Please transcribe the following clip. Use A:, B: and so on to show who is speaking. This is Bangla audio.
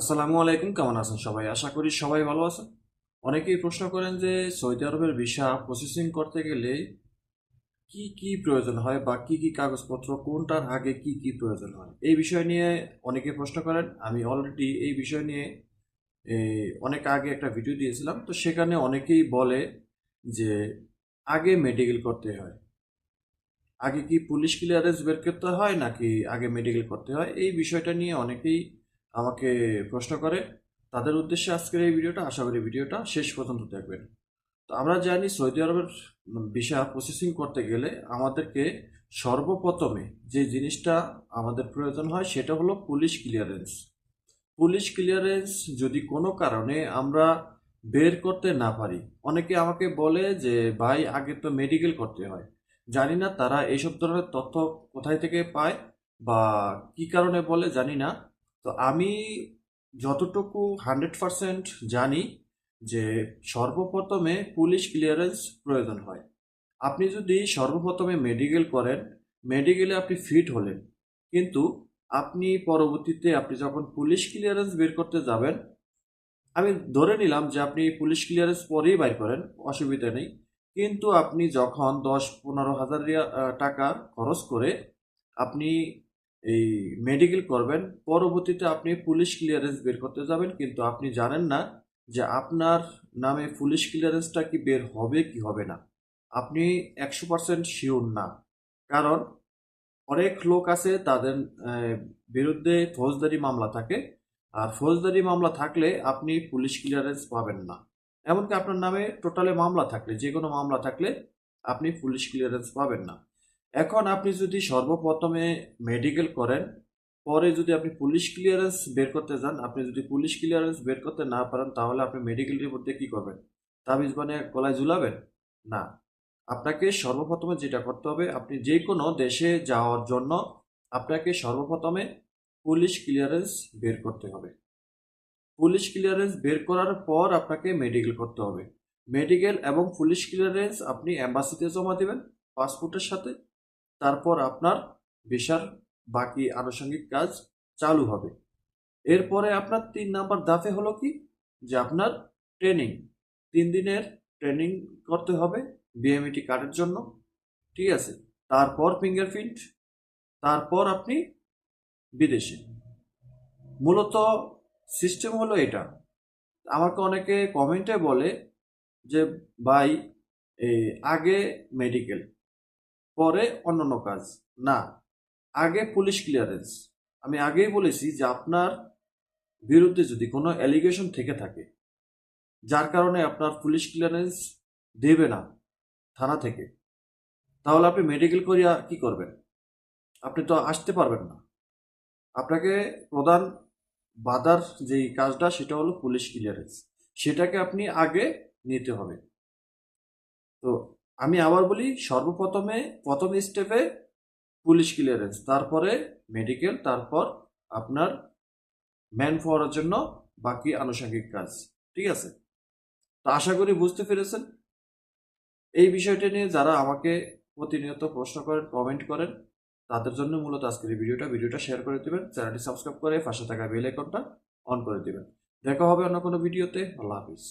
A: আসসালামু আলাইকুম, কেমন আছেন সবাই? আশা করি সবাই ভালো আছেন। অনেকেই প্রশ্ন করেন যে সৌদি আরবের ভিসা প্রসেসিং করতে গেলে কি কি প্রয়োজন হয় বা কি কি কাগজপত্র, কোনটার আগে কি কি প্রয়োজন হয়? এই বিষয় নিয়ে অনেকে প্রশ্ন করেন। আমি অলরেডি এই বিষয় নিয়ে অনেক আগে একটা ভিডিও দিয়েছিলাম। তো সেখানে অনেকেই বলে যে আগে মেডিকেল করতে হয়। আগে কি পুলিশ ক্লিয়ারেন্স বের করতে হয় নাকি আগে মেডিকেল করতে হয়? এই বিষয়টা নিয়ে অনেকেই আমাকে প্রশ্ন করে, তাদের উদ্দেশ্যে আজকের এই ভিডিওটা, আশা করি ভিডিওটা শেষ পর্যন্ত দেখবেন। তো আমরা জানি সৌদি আরবের ভিসা প্রসেসিং করতে গেলে আমাদেরকে সর্বপ্রথমে যে জিনিসটা আমাদের প্রয়োজন হয়, সেটা হলো পুলিশ ক্লিয়ারেন্স পুলিশ ক্লিয়ারেন্স যদি কোনো কারণে আমরা বের করতে না পারি, অনেকে আমাকে বলে যে, ভাই, আগে তো মেডিকেল করতে হয়। জানি না তারা এইসব ধরনের তথ্য কোথায় থেকে পায় বা কি কারণে বলে জানি না। তো আমি যতটুকু হান্ড্রেড পারসেন্ট জানি যে সর্বপ্রথমে পুলিশ ক্লিয়ারেন্স প্রয়োজন হয়। আপনি যদি সর্বপ্রথমে মেডিকেল করেন, মেডিকেলে আপনি ফিট হলেন। কিন্তু আপনি পরবর্তীতে আপনি যখন পুলিশ ক্লিয়ারেন্স বের করতে যাবেন, আমি ধরে নিলাম যে আপনি পুলিশ ক্লিয়ারেন্স পরেই বাইর করেন, অসুবিধা নেই। কিন্তু আপনি যখন দশ পনেরো হাজার টাকা খরচ করে আপনি এই মেডিকেল করবেন, পরবর্তীতে আপনি পুলিশ ক্লিয়ারেন্স বের করতে যাবেন, কিন্তু আপনি জানেন না যে আপনার নামে পুলিশ ক্লিয়ারেন্সটা কি বের হবে কি হবে না। আপনি একশো পার্সেন্ট শিওর না। কারণ অনেক লোক আছে তাদের বিরুদ্ধে ফৌজদারি মামলা থাকে, আর ফৌজদারি মামলা থাকলে আপনি পুলিশ ক্লিয়ারেন্স পাবেন না। এমনকি আপনার নামে টোটালে মামলা থাকলে যে কোনো মামলা থাকলে আপনি পুলিশ ক্লিয়ারেন্স পাবেন না। এখন আপনি যদি সর্বপ্রথমে মেডিকেল করেন, পরে যদি আপনি পুলিশ ক্লিয়ারেন্স বের করতে যান, আপনি যদি পুলিশ ক্লিয়ারেন্স বের করতে না পারেন, তাহলে আপনি মেডিকেল রিপোর্ট দিয়ে কি করবেন? তাবিজ বানিয়ে গলায় ঝুলাবেন? না। আপনাকে সর্বপ্রথমে যেটা করতে হবে, আপনি যে কোনো দেশে যাওয়ার জন্য আপনাকে সর্বপ্রথমে পুলিশ ক্লিয়ারেন্স বের করতে হবে। পুলিশ ক্লিয়ারেন্স বের করার পর আপনাকে মেডিকেল করতে হবে। মেডিকেল এবং পুলিশ ক্লিয়ারেন্স আপনি অ্যাম্বাসিতে জমা দেবেন পাসপোর্টের সাথে। তারপর আপনার ভিসার বাকি আনুষঙ্গিক কাজ চালু হবে। এরপরে আপনার তিন নাম্বার দাফে হলো কি? যে আপনার ট্রেনিং। তিন দিনের ট্রেনিং করতে হবে বিএমইটি কার্ডের জন্য, ঠিক আছে? তারপর ফিঙ্গারপ্রিন্ট, তারপর আপনি বিদেশে। মূলত সিস্টেম হলো এটা। আমাকে অনেকে কমেন্টে বলে যে, ভাই আগে মেডিকেল পরে অন্যান্য কাজ। না, আগে পুলিশ ক্লিয়ারেন্স আমি আগেই বলেছি যে আপনার বিরুদ্ধে যদি কোনো অ্যালিগেশন থেকে থাকে, যার কারণে আপনার পুলিশ ক্লিয়ারেন্স দেবে না থানা থেকে, তাহলে আপনি মেডিকেল করিয়া কি করবেন? আপনি তো আসতে পারবেন না। আপনাকে প্রধান বাধার যেই কাজটা, সেটা হলো পুলিশ ক্লিয়ারেন্স সেটাকে আপনি আগে নিতে হবে। তো আমি আবার বলি, সর্বপ্রথমে প্রথম স্টেপে পুলিশ ক্লিয়ারেন্স তারপরে মেডিকেল তারপর আপনার ম্যান পাওয়ার জন্য বাকি আনুষঙ্গিক কাজ, ঠিক আছে? তো আশা করি বুঝতে পেরেছেন। এই বিষয়টি নিয়ে যারা আমাকে প্রতিনিয়ত প্রশ্ন করেন কমেন্ট করেন, তাদের জন্য মূলত আজকের এই ভিডিওটা। ভিডিওটা শেয়ার করে দেবেন, চ্যানেলটি সাবস্ক্রাইব করে পাশে থাকা বেল আইকনটা অন করে দেবেন। দেখা হবে অন্য কোনো ভিডিওতে। আল্লাহ হাফিজ।